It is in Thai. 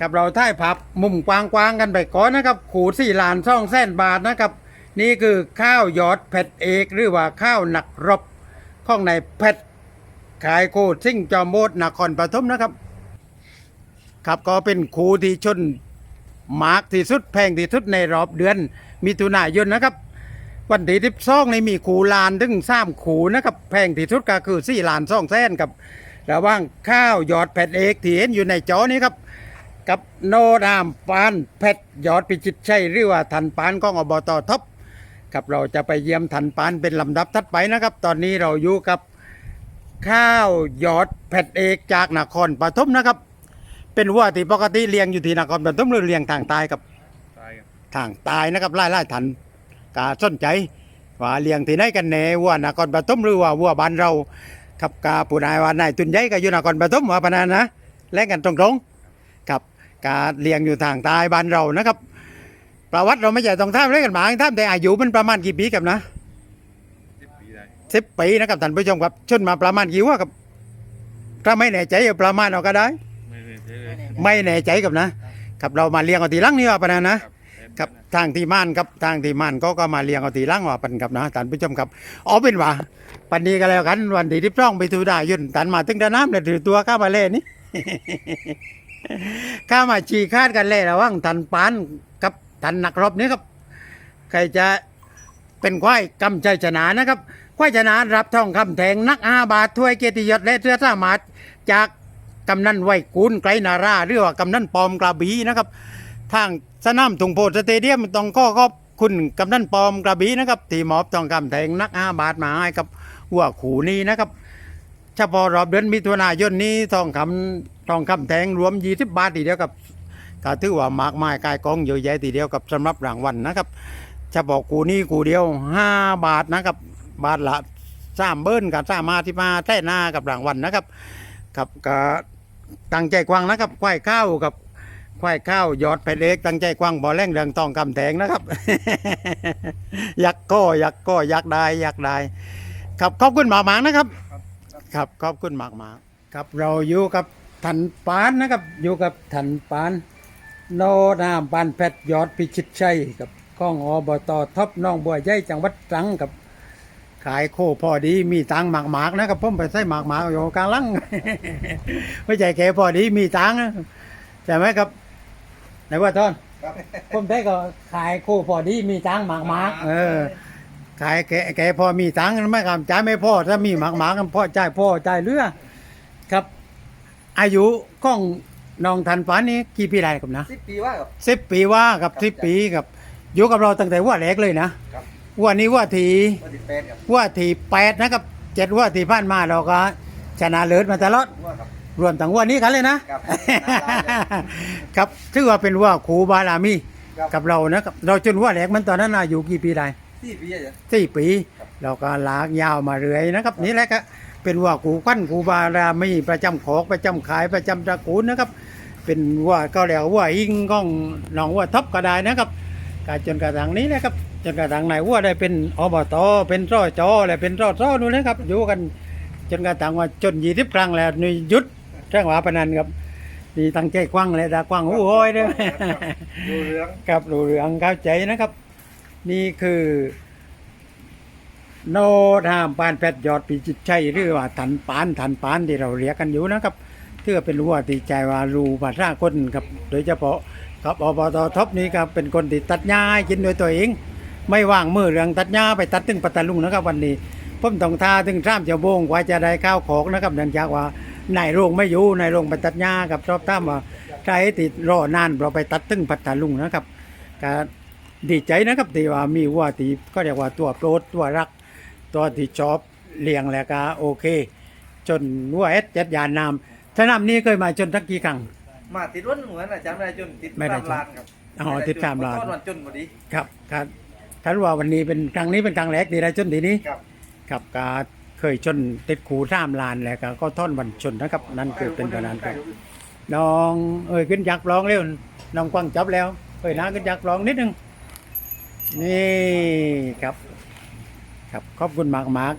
กับเราท่ายผับมุมกวางๆกันไปก่อนนะครับ ขูดสี่ล้านช่องแสนบาทนะครับ นี่คือข้าวหยอดเผ็ดเอกหรือว่าข้าวหนักรบข้องในเผ็ดขายโคตรซิ่งจอมโมดนครปฐมนะครับ ครับก็เป็นขูที่ชนมาร์กที่สุดแพงที่สุดในรอบเดือนมิถุนายนนะครับ วันที่ทิบซองในมีขูลานถึงสามขูนะครับแพงที่สุดก็คือสี่ลานซ่องแสนกับระหว่างข้าวหยอดเผ็ดเอกที่เห็นอยู่ในจอนี้ครับ กับโนรามปานเพชรยอดพิจิตชัยหรือว่าทันปานของอบตท็อปกับเราจะไปเยี่ยมทันปานเป็นลำดับทัดไปนะครับ ตอนนี้เราอยู่กับข้าวยอดเผ็ดเอกจากนครปฐมนะครับ เป็นวัวที่ปกติเลี้ยงอยู่ที่นครปฐมหรือเลี้ยงทางใต้ครับตายครับทางใต้นะครับไล่ไล่ทันกาสนใจว่าเลี้ยงที่ไหนกันแน่วัวนครปฐมหรือว่าวัวบ้านเรา ครับกาผู้นายว่านายตุนใหญ่ก็อยู่นครปฐมว่าปานนั้นนะแลกกันตรงๆ กับการเลี้ยงอยู่ทางใต้บ้านเรานะครับ ประวัติเราไม่ใช่ต้องท่ามเล่กันหมาท่ามแต่อายุมันประมาณกี่ปีกับนะสิบปีได้สิบปีนะครับท่านผู้ชมครับชนมาประมาณกี่วัวครับถ้าไม่แน่ใจเอาประมาณเอาก็ได้ ไม่ไม่ใช่เลยไม่แน่ใจกับนะกับเรามาเลี้ยงเอาทีหลังนี่ว่าปะนะนะครับทางที่ม่านครับทางที่ม่านก็ก็มาเลี้ยงเอาทีหลังว่าปันกับนะท่านผู้ชมครับอ๋อเป็นว่าปันนี้ก็แล้วกันวันที่ที่พร่องไปทูได้ยุ่นตันมาถึงดาน้ำเลยถือตัวข้ามาเล่นี่ ข้ามาชีคาดกันเล่ระหว่างทันปานกับทันนักรบนี้ครับ ใครจะเป็นควายกำใจชนะนะครับควายชนะรับทองคำแทงนักอาบาทถ้วยเกียรติยศและเสื้อสามารถจากกำนันไวกุลไกรนาราหรือว่ากำนันปอมกระบีนะครับ ทางสนามถุงโพสเตเดียมต้องข้อขอบคุณกำนันปอมกระบีนะครับที่มอบทองคำแทงนักอาบาทมาให้กับหัวขูนี้นะครับ เฉพาะรอบเดือนมิถุนายนนี้ทองคำทองคำแทงรวม20บบาททีเดียวกับก็ถือว่ามากมายกายกองเยอะแยะทีเดียวกับสำหรับรางวัลนะครับเฉพาะกูนี่กูเดียว5บาทนะครับ บาทละสามเบิ้ลกับสามมาที่มาแท่หน้ากับรางวัลนะครับครับกตั้งใจกว้างนะครับควายข้าวกับควายข้าวยอดไปเล็กตั้งใจกว้างบ่อแรงเรืองทองคำแทงนะครับอยากก็อยากก็อยากได้อยากได้ครับขอบคุณหมาหมางนะครับ ครับขอบคุณมากมากๆครับเราอยู่กับถันปานนะครับ อยู่กับถันปาน โนนามปานแพทย์ยอดพิชิตชัยกับข้องอบตท็อปน้องบัวใหญ่จังหวัดตรังกับ ขายโคพอดีมีตังค์หมากหมากๆนะครับผมไปใส่หมากหมากๆอยู่กลางหลังไม่ใช่แค่พอดีมีตังค์นะใช่ไหมครับไหนว่าทอนผมได้ก็ขายโคพอดีมีตังค์หมากหมากๆเออ ขายแกแกพอมีตังค์ไม่ครับจ่ายไม่พอถ้ามีหมากหมากันพ่อจ่ายพ่อจ่ายเรือครับ อายุของน้องทันปานนี้กี่ปีได้ครับนะสิบปีว่ากับ สิบปีว่ากับสิบปีกับอยู่กับเราตั้งแต่ว่าแรกเลยนะครับวันนี้ว่าทีวันที่แปดกับว่าทีแปดนะครับเจ็ดว่าทีผ่านมาเราก็ชนะเลิศมาตลอดว่ากับ รวมทั้งวันนี้กันเลยนะครับ ครับถือว่าเป็นว่าครูบารามี ครับ กับเรานะครับ เราจนว่าแรกมันตอนนั้นอายุกี่ปีได้ สี่ปีอะ สี่ปีครับเราก็ลากยาวมาเรื่อยนะครับ นี่แหละก็เป็นว่ากูขั้นกูบารามีประจำขอกประจำขายประจำตระกูลนะครับ เป็นว่าก็เรียกว่าอิงก้องหนองว่าท็อปก็ได้นะครับก็จนกระทั่งนี้นะครับ จนกระทั่งไหนว่าได้เป็นอบตเป็นรอจอและเป็นรอซ้อนู่นนะครับ อยู่กันจนกระทั่งว่าจนยี่สิบครั้งแล้วนี่หยุดแจ้งว่าปานนันครับนี่ตั้งใจกว้างเลยดากว้างโอ้ยเด้อ ดูเรื่องกับรู้เรื่องเข้าใจนะครับ นี่คือ โนทามปานแพทย์ยอดปีจิตชัยหรือว่าถันปานถันปานที่เราเรียกกันอยู่นะครับเพื่อเป็นวัวตีใจว่ารู้ภาษาคนครับโดยเฉพาะครับอบตท็อปนี้ครับเป็นคนที่ตัดหญ้าให้กินโดวยตัวเอง ไม่ว่างมือเรื่องตัดหญ้าไปตัดถึงปัตตาลุงนะครับวันนี้ผมต้องทาถึงสามเจ้าโบงกว่าจะได้ข้าวของนะครับเนื่องจากว่านายโรงไม่อยู่นายโรงไปตัดหญ้ากับชอบตามว่าใครติดรอนานเราไปตัดถึงปัตตาลุงนะครับก็ ดีใจนะครับที่ว่ามีวัวที่ก็เรียกว่าตัวโปรดตัวรัก ตัวที่ชอบเลี้ยงแล้วก็โอเค จนวัวเอสเจ็ดยานนามสนามนี้เคยมาจนทักกี่ครั้ง มาติดวันเหมือนอะจำได้จนติดไม่ได้ตามลานครับอ๋อติดตามลานตอนวันจนพอดีครับครับท่านว่าวันนี้เป็นครั้งนี้เป็นครั้งแรกดีได้จนทีนี้ครับครับก็เคยชนติดขูท่ามลานแล้วก็ก็ท่อนวันชนนะครับ นั่นคือเป็นประธานครับน้องเอ้ยขึ้นยักษ์ร้องเร็วน้องกว้างจับแล้วเอ้ยนะขึ้นยักษ์ร้องนิดนึง นี่ครับ ครับขอบคุณมากมาก